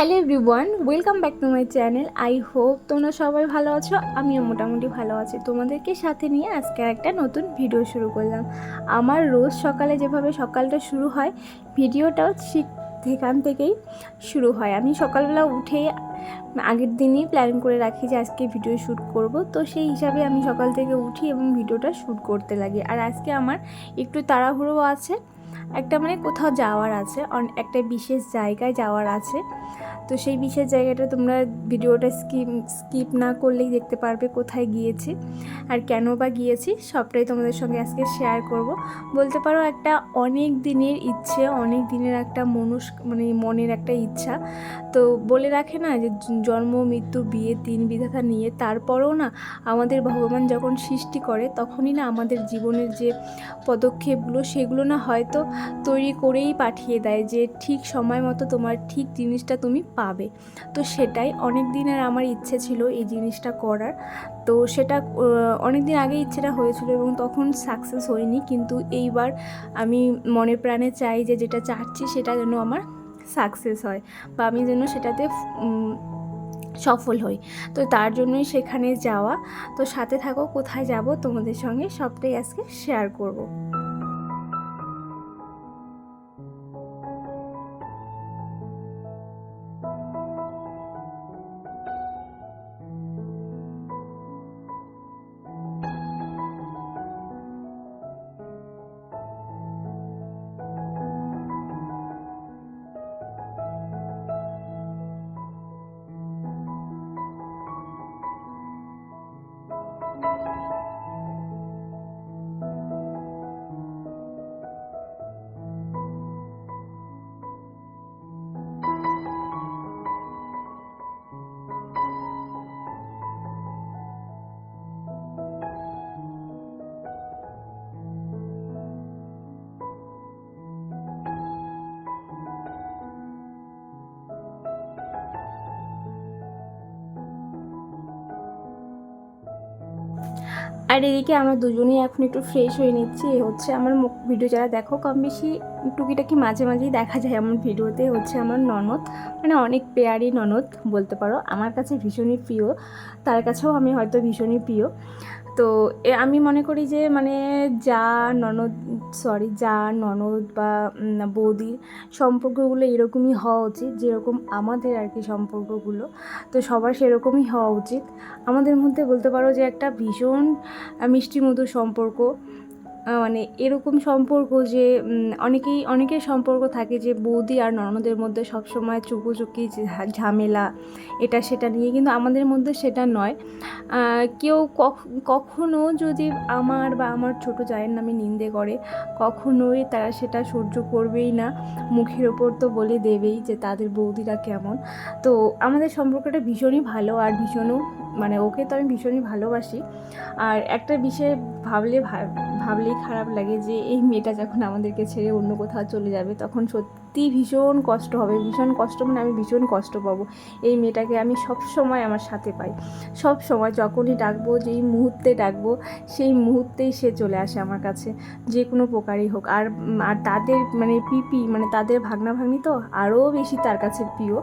Hello everyone, welcome back to my channel. I hope তোমরা সবাই ভালো আছো, আমিও মোটামুটি ভালো আছি। তোমাদেরকে সাথে নিয়ে আজকে একটা নতুন ভিডিও শুরু করলাম। আমার রোজ সকালে যেভাবে সকালটা শুরু হয়, ভিডিওটাও ঠিক সেখান থেকেই শুরু হয়। আমি সকালবেলা উঠে আগের দিনই প্ল্যান করে রাখি যে আজকে ভিডিও শ্যুট করব। তো সেই হিসাবে আমি সকাল থেকে উঠি এবং ভিডিওটা শ্যুট করতে লাগি। আর আজকে আমার একটু তাড়াহুড়ো আছে, একটা মানে কোথাও যাওয়ার আছে, অন- একটা বিশেষ জায়গায় যাওয়ার আছে। তো সেই বিশেষ জায়গাটা তোমরা ভিডিওটা স্কিপ স্কিপ না করলেই দেখতে পারবে কোথায় গিয়েছি আর কেন বা গিয়েছি, সবটাই তোমাদের সঙ্গে আজকে শেয়ার করব। বলতে পারো একটা অনেক দিনের ইচ্ছে, অনেক দিনের একটা মনুষ মানে মনের একটা ইচ্ছা। তো বলে রাখে না যে জন্ম, মৃত্যু, বিয়ে, তিন বিধাতা নিয়ে, তারপরেও না আমাদের ভগবান যখন সৃষ্টি করে, তখনই না আমাদের জীবনের যে পদক্ষেপগুলো, সেগুলো না হয়তো তৈরি করেই পাঠিয়ে দেয় যে ঠিক সময় মতো তোমার ঠিক জিনিসটা তুমি পাবে। তো সেটাই অনেক দিনের আমার ইচ্ছে ছিল এই জিনিসটা করার। তো সেটা অনেক দিন আগে ইচ্ছেটা হয়েছিল এবং তখন সাকসেস হয়নি। কিন্তু এইবার আমি মনে প্রাণে চাই যে যেটা চাচ্ছি সেটা যেন আমার সাকসেস হয় বা আমি যেন সেটাতে সফল হই। তো তার জন্যই সেখানে যাওয়া। তো সাথে থাকো, কোথায় যাব তোমাদের সঙ্গে সবটাই আজকে শেয়ার করব। আর এদিকে আমরা দুজনেই এখন একটু ফ্রেশ হয়ে নিচ্ছি। এ হচ্ছে আমার মুখ ভিডিও যারা দেখো, কম বেশি টুকিটাকি মাঝে মাঝেই দেখা যায় আমার ভিডিওতে হচ্ছে আমার ননদ মানে অনেক পেয়ারি ননদ বলতে পারো। আমার কাছে ভীষণই প্রিয়, তার কাছেও আমি হয়তো ভীষণই প্রিয়। তো আমি মনে করি যে মানে যা ননদ সরি যা ননদ বা বৌদির সম্পর্কগুলো এরকমই হওয়া উচিত, যেরকম আমাদের আর কি সম্পর্কগুলো, তো সবার সেরকমই হওয়া উচিত। আমাদের মধ্যে বলতে পারো যে একটা ভীষণ মিষ্টি মধুর সম্পর্ক। মানে এরকম সম্পর্ক যে অনেকেই, অনেকের সম্পর্ক থাকে যে বৌদি আর ননদের মধ্যে সবসময় চুকোচুকি ঝা- ঝামেলা, এটা সেটা নিয়ে, কিন্তু আমাদের মধ্যে সেটা নয়। কেউ কখ- কখনো যদি আমার বা আমার ছোট জায়ের নামে নিন্দে করে, কখনোই তারা সেটা সহ্য করবেই না। মুখের ওপর তো বলে দেবেই যে তাদের বৌদিরা কেমন। তো আমাদের সম্পর্কটা ভীষণই ভালো আর ভীষণও মানে ওকে তো আমি ভীষণই ভালোবাসি। আর একটা বিষয়ে ভাবলে ভাবলেই খারাপ লাগে যে, এই মেয়েটা যখন আমাদেরকে ছেড়ে অন্য কোথাও চলে যাবে, তখন সত্যি ভীষণ কষ্ট হবে, ভীষণ কষ্ট মানে আমি ভীষণ কষ্ট পাবো। এই মেয়েটাকে আমি সব সময় আমার সাথে পাই। সব সময় যখনই ডাকবো, যেই মুহূর্তে ডাকবো, সেই মুহূর্তেই সে চলে আসে আমার কাছে। যে কোনো প্রকারই হোক। আর আর তাদের মানে পিপি মানে তাদের ভাগনা ভাগ্নি তো আরও বেশি তার কাছে প্রিয়।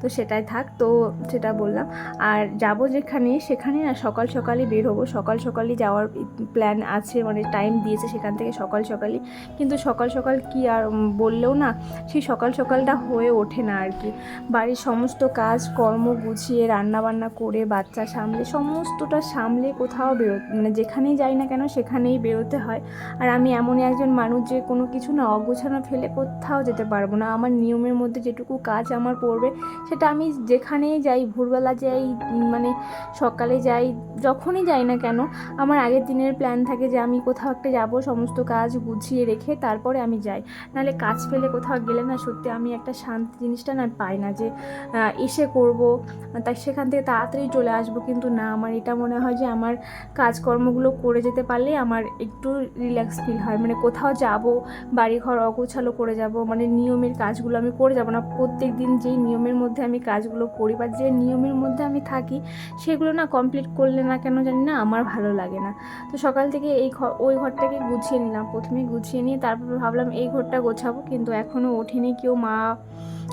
তো সেটাই থাক, তো সেটা বললাম। আর যাব যেখানে, সেখানে না সকাল সকালই বের হব। সকাল সকালই যাওয়ার প্ল্যান আছে মানে টাইম দিয়েছে সেখান থেকে সকাল সকালই। কিন্তু সকাল সকাল কি আর বললেও না সেই সকাল সকালটা হয়ে ওঠে না আর কি। বাড়ির সমস্ত কাজ, কর্ম গুছিয়ে রান্না বান্না করে, বাচ্চা সামলে, সমস্তটা সামলে কোথাও বেরো মানে যেখানেই যাই না কেন সেখানেই বেরোতে হয়। আর আমি এমনই একজন মানুষ যে কোনো কিছু না অগোছানো ফেলে কোথাও যেতে পারব না। আমার নিয়মের মধ্যে যেটুকু কাজ আমার পড়বে, সেটা আমি যেখানেই যাই, ভোরবেলা যাই মানে সকালে যাই, যখনই যাই না কেন, আমার আগের দিনের প্ল্যান থাকে যে আমি কোথাও একটা যাব, সমস্ত কাজ গুছিয়ে রেখে তারপরে আমি যাই। নাহলে কাজ ফেলে কোথাও গেলে না সত্যি আমি একটা শান্তি জিনিসটা না পাই না যে এসে করব। তাই সেখান থেকে তাড়াতাড়ি চলে আসব। কিন্তু না, আমার এটা মনে হয় যে আমার কাজকর্মগুলো করে যেতে পারলে আমার একটু রিল্যাক্স ফিল হয়। মানে কোথাও যাব, বাড়িঘর অগোছালো করে যাব মানে নিয়মের কাজগুলো আমি করে যাব না। প্রত্যেক দিন যেই নিয়মের মধ্যে আমি কাজগুলো করি বা যে নিয়মের মধ্যে আমি থাকি, সেগুলো না কমপ্লিট করলে না কেন জানি না আমার ভালো লাগে না। তো সকাল থেকে এই ঘর ওই ঘরটাকে গুছিয়ে নিলাম। প্রথমে গুছিয়ে নিয়ে তারপর ভাবলাম এই ঘরটা গোছাবো। কিন্তু এখনও ওঠেনি কেউ, মা,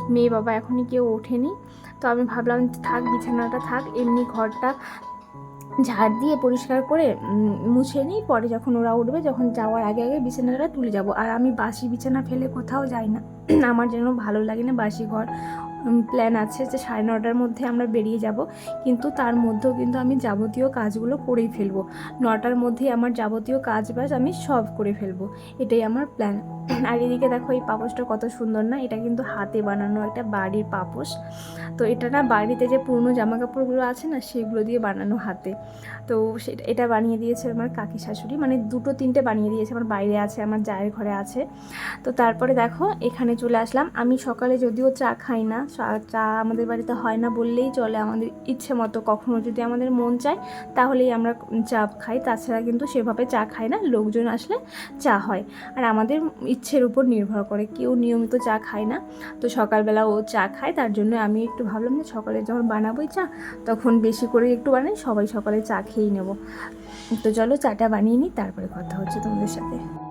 মেয়ে, বাবা এখনই কেউ ওঠেনি। তো আমি ভাবলাম, থাক, বিছানাটা থাক, এমনি ঘরটা ঝাড় দিয়ে পরিষ্কার করে মুছে নিই। পরে যখন ওরা উঠবে, যখন যাওয়ার আগে আগে বিছানাটা তুলে যাব। আর আমি বাসি বিছানা ফেলে কোথাও যাই না। আমার যেন ভালো লাগে না বাসি ঘর। প্ল্যান আছে যে সাড়ে নটার মধ্যে আমরা বেরিয়ে যাব, কিন্তু তার মধ্যেও কিন্তু আমি যাবতীয় কাজগুলো করেই ফেলব। নটার মধ্যেই আমার যাবতীয় কাজ বাজ আমি সব করে ফেলব। এটাই আমার প্ল্যান আর এদিকে দেখো, এই পাপোশটা কত সুন্দর না, এটা কিন্তু হাতে বানানো একটা বাড়ির পাপোশ। তো এটা না বাড়িতে যে পুরনো জামা কাপড়গুলো আছে না, সেগুলো দিয়ে বানানো হাতে। তো সেটা, এটা বানিয়ে দিয়েছে আমার কাকি শাশুড়ি মানে দুটো তিনটে বানিয়ে দিয়েছে, আমার বাইরে আছে, আমার জায়ের ঘরে আছে। তো তারপরে দেখো, এখানে চলে আসলাম। আমি সকালে যদিও চা খাই না চা- আমাদের বাড়িতে হয় না বললেই চলে আমাদের ইচ্ছে মতো। কখনো যদি আমাদের মন চায়, তাহলেই আমরা চা খাই। তাছাড়া কিন্তু সেভাবে চা খাই না, লোকজন আসলে চা হয়। আর আমাদের ইচ্ছের উপর নির্ভর করে, কেউ নিয়মিত চা খায় না। তো সকালবেলা ও চা খায়, তার জন্য আমি একটু ভাবলাম যে সকালে যখন বানাবোই চা, তখন বেশি করে একটু বানাই, সবাই সকালে চা খেয়েই নেব। তো চলো চাটা বানিয়ে নিই, তারপরে কথা হচ্ছে তোমাদের সাথে।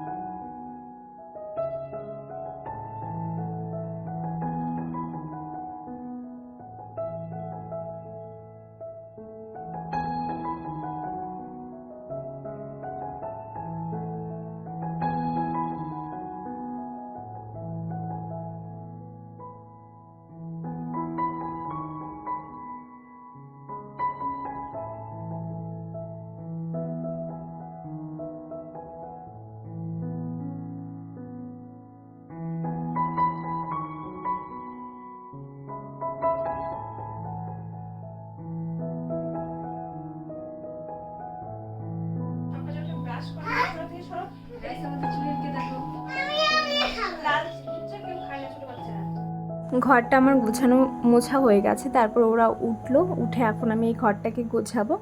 ঘরটা আমার গোছানো, মোছা হয়ে গেছে। তারপর ওরা উঠল, উঠে এখন আমি এই ঘরটাকে গোছাবো।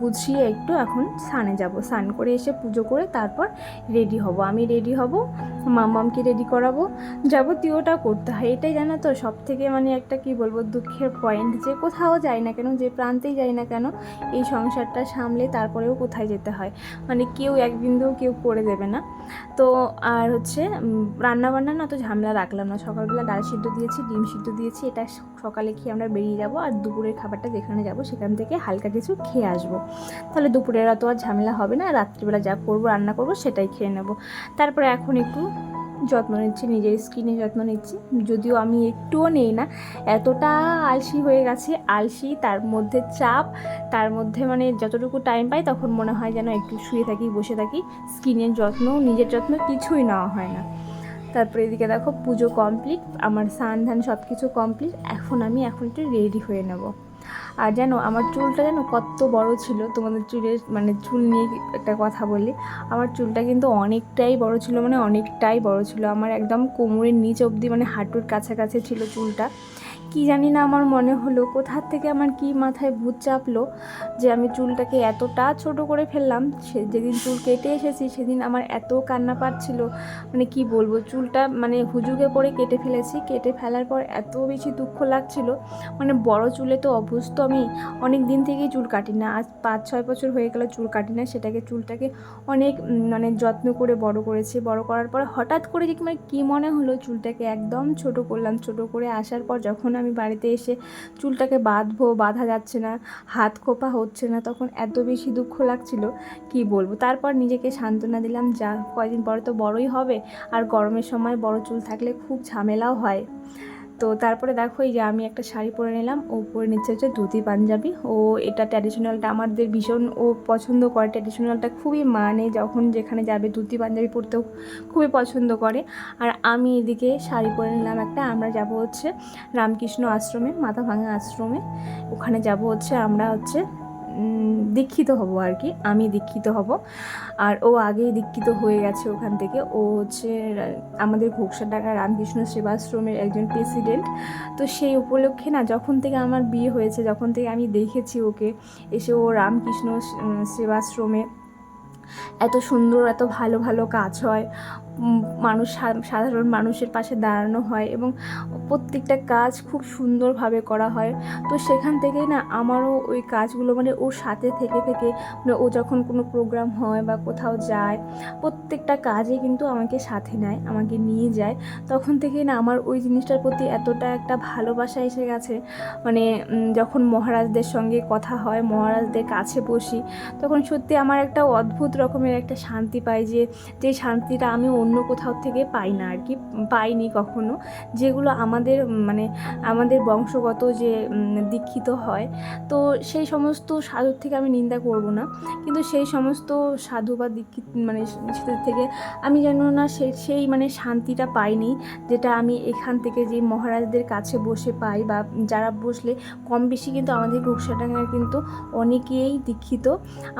গুছিয়ে একটু এখন স্নানে যাব। স্নান করে এসে পুজো করে তারপর রেডি হব। আমি রেডি হব মামামকে রেডি করাবো। যাবতীয়টা করতে হয়। এটাই জানো তো সব থেকে মানে একটা কি বলব, দুঃখের পয়েন্ট যে কোথাও যাই না কেন, যে প্রান্তেই যাই না কেন, এই সংসারটা সামলে তারপরেও কোথায় যেতে হয়। মানে কেউ এক বিন্দুও কেউ করে দেবে না। তো আর হচ্ছে রান্না বান্না না তো ঝামেলা রাখলাম না। সকালবেলা ডাল সিদ্ধ দিয়েছি, ডিম সিদ্ধ দিয়েছি, এটা সকালে খেয়ে আমরা বেরিয়ে যাব আর দুপুরের খাবারটা যেখানে যাব সেখান থেকে হালকা কিছু খেয়ে আসব। তাহলে দুপুরের তো আর ঝামেলা হবে না, রাত্রিবেলা যা করব, রান্না করব সেটাই খেয়ে নেব। তারপরে এখন একটু যত্ন নিচ্ছি, নিজের স্কিনের যত্ন নিচ্ছি। যদিও আমি একটুও নেই না, এতটা আলসি হয়ে গেছে, আলসি, তার মধ্যে চাপ, তার মধ্যে মানে যতটুকু টাইম পাই তখন মনে হয় যেন একটু শুয়ে থাকি, বসে থাকি। স্কিনের যত্ন নিজের যত্ন কিছুই নেওয়া হয় না। তারপরে এদিকে দেখো পুজো কমপ্লিট আমার স্নান ধান সব কিছু কমপ্লিট এখন আমি এখন একটু রেডি হয়ে নেব। আর যেন আমার চুলটা যেন কত বড় ছিল? তোমাদের চুলের মানে চুল নিয়ে একটা কথা বলি, আমার চুলটা কিন্তু অনেকটাই বড় ছিল মানে অনেকটাই বড় ছিল। আমার একদম কোমরের নিচ অবধি মানে হাঁটুর কাছাকাছি ছিল চুলটা। কি জানি না আমার মনে হলো, কোথার থেকে আমার কি মাথায় ভূত চাপলো যে আমি চুলটাকে এতটা ছোট করে ফেললাম। সে যেদিন চুল কেটে এসেছি, সেদিন আমার এত কান্না পাচ্ছিল মানে কি বলব, চুলটা মানে হুজুগে পরে কেটে ফেলেছি। কেটে ফেলার পর এত বেশি দুঃখ লাগছিল। মানে বড় চুলে তো অভ্যস্ত আমি অনেক দিন থেকেই চুল কাটি না। আজ পাঁচ, ছয় বছর হয়ে গেল চুল কাটি না। সেটাকে, চুলটাকে অনেক মানে যত্ন করে বড় করেছি। বড় করার পর হঠাৎ করে যে মানে কী মনে হলো, চুলটাকে একদম ছোট করলাম। ছোট করে আসার পর যখন আমি বাড়িতে এসে চুলটাকে বাঁধবো, বাঁধা যাচ্ছে না, হাত খোপা হচ্ছে না, তখন এত বেশি দুঃখ লাগছিল, কি বলব? তারপর নিজেকে সান্ত্বনা দিলাম, যা কয়েকদিন পরে তো বড়ই হবে, আর গরমের সময় বড় চুল থাকলে খুব ঝামেলাও হয়। তো তারপরে দেখো এই যে আমি একটা শাড়ি পরে নিলাম, ও পরে নিচ্ছে হচ্ছে ধুতি, পাঞ্জাবি। ও এটা ট্র্যাডিশনালটা আমাদের ভীষণ ও পছন্দ করে। ট্র্যাডিশনালটা খুবই মানে যখন যেখানে যাবে ধুতি, পাঞ্জাবি পরতেও খুবই পছন্দ করে। আর আমি এদিকে শাড়ি পরে নিলাম একটা, আমরা যাব হচ্ছে রামকৃষ্ণ আশ্রমে মাথা ভাঙা আশ্রমে। ওখানে যাব হচ্ছে আমরা হচ্ছে দীক্ষিত হব আর কি। আমি দীক্ষিত হব। আর ও আগেই দীক্ষিত হয়ে গেছে ওখান থেকে। ও হচ্ছে আমাদের ঘোকসাডাঙ্গা রামকৃষ্ণ সেবাশ্রমের একজন প্রেসিডেন্ট তো সেই উপলক্ষে না, যখন থেকে আমার বিয়ে হয়েছে, যখন থেকে আমি দেখেছি ওকে, এসে ও রামকৃষ্ণ সেবাশ্রমে এত সুন্দর, এত ভালো ভালো কাজ হয়। মানুষ সাধারণ মানুষের পাশে দাঁড়ানো হয় এবং প্রত্যেকটা কাজ খুব সুন্দরভাবে করা হয়। তো সেখান থেকেই না আমারও ওই কাজগুলো মানে ওর সাথে থেকে থেকে মানে ও যখন কোনো প্রোগ্রাম হয় বা কোথাও যায়, প্রত্যেকটা কাজে কিন্তু আমাকে সাথে নেয়, আমাকে নিয়ে যায়। তখন থেকেই না আমার ওই জিনিসটার প্রতি এতটা একটা ভালোবাসা এসে গেছে। মানে যখন মহারাজদের সঙ্গে কথা হয়, মহারাজদের কাছে বসি, তখন সত্যি আমার একটা অদ্ভুত রকমের একটা শান্তি পাই যে যে শান্তিটা আমি অন্য কোথাও থেকে পাই না আর কি, পাইনি কখনো। যেগুলো আমাদের মানে আমাদের বংশগত যে দীক্ষিত হয়, তো সেই সমস্ত সাধুর থেকে আমি নিন্দা করব না। কিন্তু সেই সমস্ত সাধু বা দীক্ষিত মানে সেদের থেকে আমি যেন না সে সেই মানে শান্তিটা পাইনি, যেটা আমি এখান থেকে যে মহারাজদের কাছে বসে পাই বা যারা বসলে কম বেশি কিন্তু আমাদের ঘোকসাডাঙ্গায় কিন্তু অনেকেই দীক্ষিত।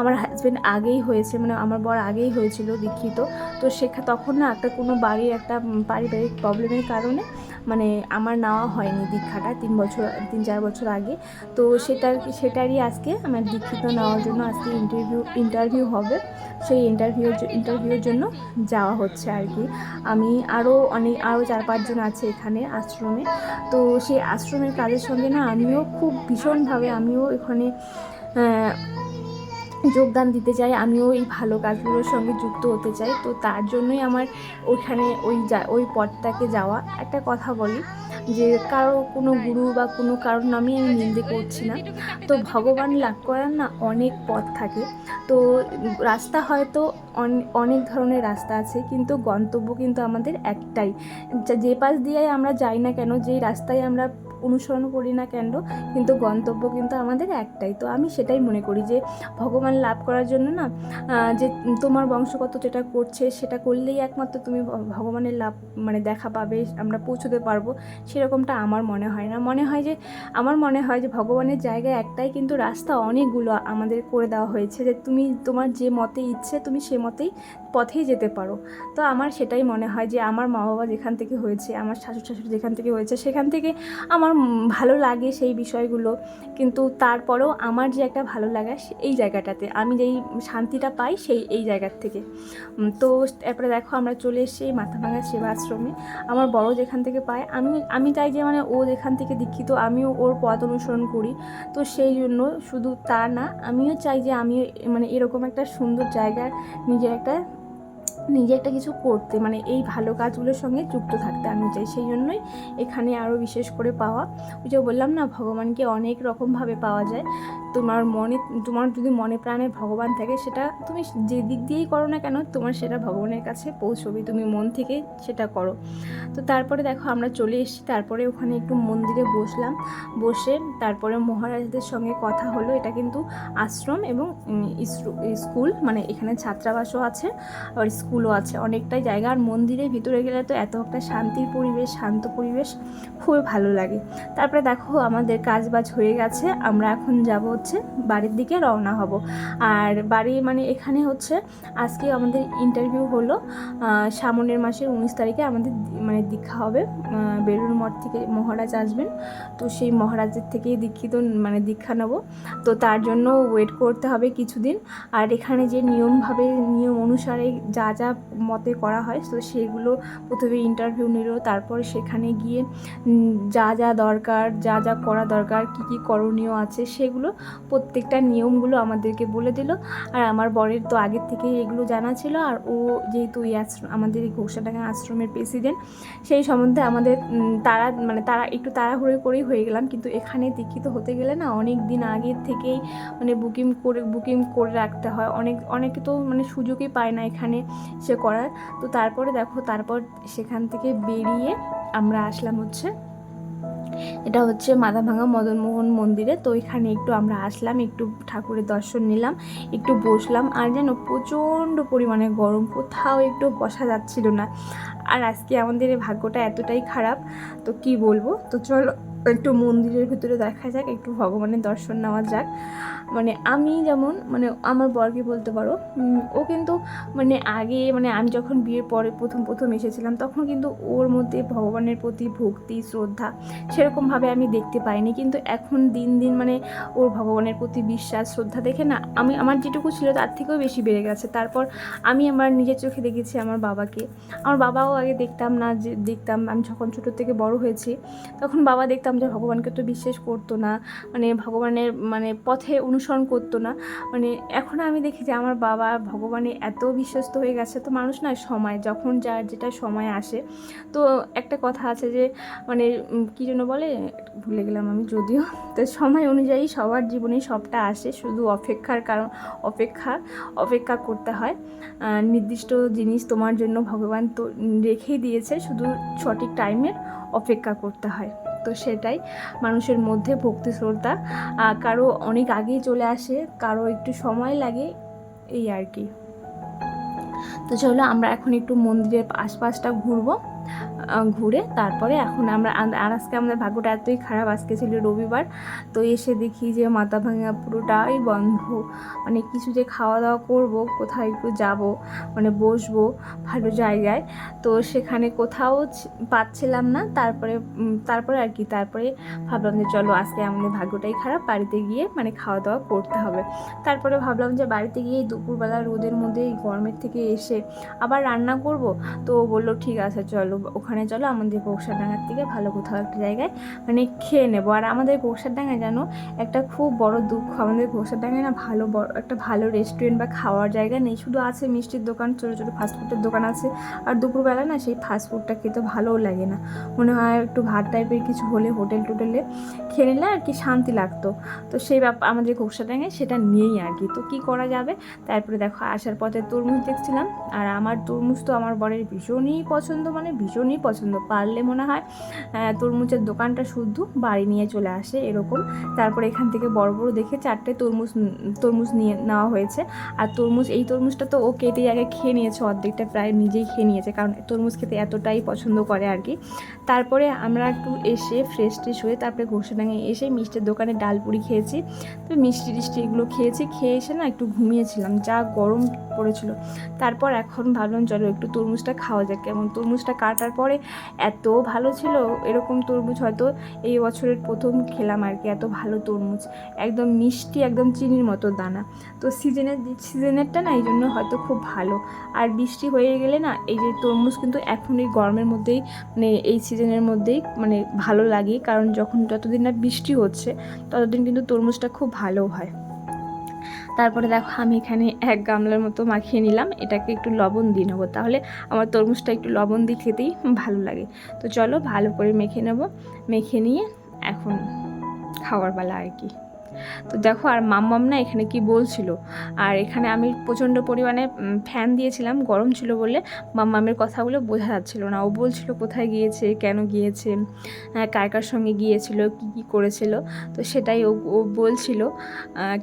আমার হাজব্যান্ড আগেই হয়েছে মানে আমার বর আগেই হয়েছিল দীক্ষিত। তো সেখা, তখন না, একটা কোনো বাড়ির একটা পারিবারিক প্রবলেমের কারণে মানে আমার নেওয়া হয়নি দীক্ষাটা তিন বছর, তিন চার বছর আগে। তো সেটার, সেটারই আজকে আমার দীক্ষিত নেওয়ার জন্য আজকে ইন্টারভিউ ইন্টারভিউ হবে। সেই ইন্টারভিউ ইন্টারভিউর জন্য যাওয়া হচ্ছে আর কি। আমি আরও অনেক আরও চার পাঁচজন আছে এখানে আশ্রমে। তো সেই আশ্রমের কাজের সঙ্গে না, আমিও খুব ভীষণভাবে, আমিও এখানে যোগদান দিতে চাই, আমিও এই ভালো কাজগুলোর সঙ্গে যুক্ত হতে চাই। তো তার জন্যই আমার ওইখানে ওই যা, ওই পথটাকে যাওয়া। একটা কথা বলি যে কারও কোনো গুরু বা কোনো কারোর নামে আমি নিন্দে করছি না। তো ভগবান লাভ করার না অনেক পথ থাকে। তো রাস্তা হয়তো অনেক ধরনের রাস্তা আছে, কিন্তু গন্তব্য কিন্তু আমাদের একটাই। যে পাশ দিয়ে আমরা যাই না কেন, যেই রাস্তায় আমরা অনুসরণ করি না কেন, কিন্তু গন্তব্য কিন্তু আমাদের একটাই। তো আমি সেটাই মনে করি যে, ভগবান লাভ করার জন্য না যে তোমার বংশগত যেটা করছে, সেটা করলেই একমাত্র তুমি ভগবানের লাভ মানে দেখা পাবে, আমরা পৌঁছতে পারব, সেরকমটা আমার মনে হয় না। মনে হয় যে, আমার মনে হয় যে, ভগবানের জায়গায় একটাই কিন্তু রাস্তা অনেকগুলো আমাদের করে দেওয়া হয়েছে, যে তুমি তোমার যে মতে ইচ্ছে, তুমি সে মতেই পথেই যেতে পারো। তো আমার সেটাই মনে হয় যে, আমার মা বাবা যেখান থেকে হয়েছে, আমার শাশুড় শাশুড়ি যেখান থেকে হয়েছে, সেখান থেকে আমার ভালো লাগে সেই বিষয়গুলো। কিন্তু তারপরেও আমার যে একটা ভালো লাগা এই জায়গাটাতে। আমি যেই শান্তিটা পাই সেই, এই জায়গার থেকে। তো তারপরে দেখো আমরা চলে এসেছি মাথাভাঙা সেবা আশ্রমে। আমার বড় যেখান থেকে পায়, আমি আমি চাই যে মানে ও যেখান থেকে দীক্ষিত, আমিও ওর পথ অনুসরণ করি। তো সেই জন্য শুধু তা না, আমিও চাই যে আমি মানে এরকম একটা সুন্দর জায়গার নিজের একটা নিজে একটা কিছু করতে মানে এই ভালো কাজগুলোর সঙ্গে যুক্ত থাকতে আমি চাই। সেই জন্যই এখানে আরও বিশেষ করে পাওয়া। ওই যে বললাম না, ভগবানকে অনেক রকমভাবে পাওয়া যায়। তোমার মনে, তোমার যদি মনে প্রাণে ভগবান থাকে, সেটা তুমি যে দিক দিয়েই করো না কেন, তোমার সেটা ভগবানের কাছে পৌঁছবে। তুমি মন থেকে সেটা করো। তো তারপরে দেখো, আমরা চলে এসেছি। তারপরে ওখানে একটু মন্দিরে বসলাম। বসে তারপরে মহারাজদের সঙ্গে কথা হলো। এটা কিন্তু আশ্রম এবং স্কুল মানে এখানে ছাত্রাবাসও আছে। আর স্কুলও আছে। অনেকটাই জায়গা। আর মন্দিরের ভিতরে গেলে তো এত একটা শান্তির পরিবেশ, শান্ত পরিবেশ, খুবই ভালো লাগে। তারপরে দেখো, আমাদের কাজ বাজ হয়ে গেছে। আমরা এখন যাব হচ্ছে বাড়ির দিকে রওনা হব। আর বাড়ি মানে এখানে হচ্ছে আজকে আমাদের ইন্টারভিউ হলো সামনের মাসের উনিশ তারিখে আমাদের মানে দীক্ষা হবে। বেলুর মঠ থেকে মহারাজ আসবেন। তো সেই মহারাজের থেকেই দীক্ষিত মানে দীক্ষা নেব। তো তার জন্য ওয়েট করতে হবে কিছুদিন। আর এখানে যে নিয়মভাবে, নিয়ম অনুসারে যা যা মতে করা হয়, তো সেগুলো প্রথমে ইন্টারভিউ নিল, তারপর সেখানে গিয়ে যা যা দরকার, যা যা করা দরকার, কি কি করণীয় আছে, সেগুলো প্রত্যেকটা নিয়মগুলো আমাদেরকে বলে দিল। আর আমার বরের তো আগের থেকেই এগুলো জানা ছিল, আর ও যেহেতু এই আশ্রম আমাদের এই ঘোষাডাঙ্গা আশ্রমের প্রেসিডেন্ট সেই সম্বন্ধে আমাদের তারা মানে তারা একটু তাড়াহুড়ো করেই হয়ে গেলাম, কিন্তু এখানে দীক্ষিত হতে গেলে না অনেক দিন আগের থেকেই মানে বুকিং করে বুকিং করে রাখতে হয়। অনেক, অনেকে তো মানে সুযোগই পায় না এখানে সে করার। তো তারপরে দেখো, তারপর সেখান থেকে বেরিয়ে আমরা আসলাম হচ্ছে, এটা হচ্ছে মাথাভাঙা মদনমোহন মন্দিরে। তো এখানে একটু আমরা আসলাম, একটু ঠাকুরের দর্শন নিলাম, একটু বসলাম। আর যেন প্রচণ্ড পরিমাণে গরম, কোথাও একটু বসা যাচ্ছিল না। আর আজকে আমাদের এই ভাগ্যটা এতটাই খারাপ, তো কি বলব? তো চলো, একটু মন্দিরের ভিতরে দেখা যাক, একটু ভগবানের দর্শন নেওয়া যাক। মানে আমি যেমন মানে আমার বরকে বলতে পারো ও কিন্তু মানে আগে মানে আমি যখন বিয়ের পরে প্রথম প্রথম এসেছিলাম, তখন কিন্তু ওর মধ্যে ভগবানের প্রতি ভক্তি, শ্রদ্ধা সেরকমভাবে আমি দেখতে পাইনি। কিন্তু এখন দিন দিন মানে ওর ভগবানের প্রতি বিশ্বাস, শ্রদ্ধা দেখে না, আমি, আমার যেটুকু ছিল তার থেকেও বেশি বেড়ে গেছে। তারপর আমি আমার নিজের চোখে দেখেছি আমার বাবাকে। আমার বাবাও আগে দেখতাম না যে, দেখতাম আমি যখন ছোটো থেকে বড় হয়েছি, তখন বাবা দেখতাম যে ভগবানকে তো বিশ্বাস করতো না মানে ভগবানের মানে পথে অনুসরণ করতো না। মানে এখন আমি দেখি যে আমার বাবা ভগবানে এত বিশ্বস্ত হয়ে গেছে, তো মানুষ না সময়, যখন যার যেটা সময় আসে। তো একটা কথা আছে যে মানে কী জন্য বলে, ভুলে গেলাম আমি যদিও, তো সময় অনুযায়ী সবার জীবনে সবটা আসে, শুধু অপেক্ষার কারণ, অপেক্ষা অপেক্ষা করতে হয়। নির্দিষ্ট জিনিস তোমার জন্য ভগবান তো রেখেই দিয়েছে, শুধু সঠিক টাইমের অপেক্ষা করতে হয়। তো সেটাই মানুষের মধ্যে ভক্তি শ্রদ্ধা কারও অনেক আগেই চলে আসে, কারও একটু সময় লাগে, এই আর কি। তো চলো আমরা এখন একটু মন্দিরের আশপাশটা ঘুরবো। ঘুরে তারপরে এখন আমরা আর আজকে আমাদের ভাগ্যটা এতই খারাপ, আজকে ছিল রবিবার, তো এসে দেখি যে মাথা ভাঙা পুরোটাই বন্ধ। মানে কিছু যে খাওয়া দাওয়া করব কোথাও একটু যাব মানে বসবো ভালো জায়গায়। তো সেখানে কোথাও পাচ্ছিলাম না, তারপরে তারপরে আর কি, তারপরে ভাবলাম যে চলো আজকে আমাদের ভাগ্যটাই খারাপ, বাড়িতে গিয়ে মানে খাওয়া দাওয়া করতে হবে। তারপরে ভাবলাম যে বাড়িতে গিয়ে দুপুরবেলা রোদের মধ্যে এই গরমের থেকে এসে আবার রান্না করব, তো বলল, ঠিক আছে, চলো, ওখানে চলো, আমাদের কৌশাডাঙ্গার থেকে ভালো কোথাও একটা জায়গায় মানে খেয়ে নেব। আর আমাদের কৌশাডাঙ্গায় জানো, একটা খুব বড় দুঃখ, আমাদের কৌশাডাঙ্গায় না ভালো বড়, একটা ভালো রেস্টুরেন্ট বা খাওয়ার জায়গা নেই। শুধু আছে মিষ্টির দোকান, ছোটো ছোটো ফাস্টফুডের দোকান আছে। আর দুপুরবেলা না সেই ফাস্টফুডটা খেতে ভালোও লাগে না। মনে হয় একটু ভাত টাইপের কিছু হলে হোটেল টোটেলে খেয়ে নিলে আর কি শান্তি লাগতো। তো সেই ব্যাপার আমাদের কৌশাডাঙ্গায় সেটা নেই আর কি। তো কী করা যাবে? তারপরে দেখো, আসার পথে তরমুজ দেখছিলাম। আর আমার তরমুজ তো আমার বরের ভীষণই পছন্দ মানে ভীষণই পছন্দ, পারলে মনে হয় তরমুজের দোকানটা শুদ্ধ, বাড়ি নিয়ে চলে আসে এরকম। তারপরে এখান থেকে বড় বড় দেখে চারটে তরমুজ তরমুজ নিয়ে নেওয়া হয়েছে। আর তরমুজ, এই তরমুজটা তো ও কেটেই আগে খেয়ে নিয়েছে, অর্ধেকটা প্রায় নিজেই খেয়ে নিয়েছে, কারণ তরমুজ খেতে এতটাই পছন্দ করে আর কি। তারপরে আমরা একটু এসে ফ্রেশ ট্রেশ হয়ে তারপরে ঘোষাডাঙ্গে এসে মিষ্টির দোকানে ডালপুরি খেয়েছি। তো মিষ্টি টিষ্টি এগুলো খেয়েছি, খেয়ে এসে না একটু ঘুমিয়েছিলাম, যা গরম পড়েছিল। তারপর এখন ভাবলাম, চলো একটু তরমুজটা খাওয়া যাক, কেমন? তরমুজটা কাটার পরে এত ভালো ছিল, এরকম তরমুজ হয়তো এই বছরের প্রথম খেলাম আর কি, এত ভালো তরমুজ। একদম মিষ্টি, একদম চিনির মতো দানা। তো সিজনের সিজনেরটা না এই জন্য হয়তো খুব ভালো। আর বৃষ্টি হয়ে গেলে না এই যে তরমুজ কিন্তু এখন এই গরমের মধ্যেই মানে এই সিজনের মধ্যেই মানে ভালো লাগে। কারণ যখন যতদিন না বৃষ্টি হচ্ছে, ততদিন কিন্তু তরমুজটা খুব ভালো হয়। তারপরে দেখো আমি এখানে এক গামলার মতো মাখিয়ে নিলাম। এটাকে একটু লবণ দিয়ে নেব। তাহলে আমার তরমুজটা একটু লবণ দিয়ে খেতেই ভালো লাগে। তো চলো ভালো করে মেখে নেব। মেখে নিয়ে এখন খাওয়ার বেলা আর কি। তো দেখো আর মাম্মাম না এখানে কি বলছিল? আর এখানে আমি প্রচণ্ড পরিমাণে ফ্যান দিয়েছিলাম গরম ছিল বলে মাম্মামের কথাগুলো বোঝা যাচ্ছিল না। ও বলছিল কোথায় গিয়েছে কেন গিয়েছে হ্যাঁ, কার কার সঙ্গে গিয়েছিল কি কি করেছিল? তো সেটাই ও ও বলছিল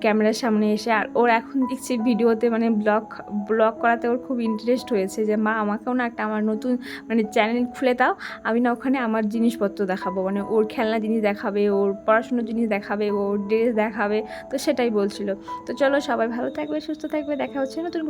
ক্যামেরার সামনে এসে। আর ওর এখন দেখছি ভিডিওতে মানে ব্লগ ব্লগ করাতে ওর খুব ইন্টারেস্ট হয়েছে যে মা আমাকেও না একটা আমার নতুন মানে চ্যানেল খুলে দাও আমি না ওখানে আমার জিনিসপত্র দেখাবো। মানে ওর খেলনা জিনিস দেখাবে ওর পড়াশুনোর জিনিস দেখাবে ওর ড্রেস দেখাবে তো সেটাই বলছিল। তো চলো সবাই ভালো থাকবে সুস্থ থাকবে দেখা হচ্ছে নতুন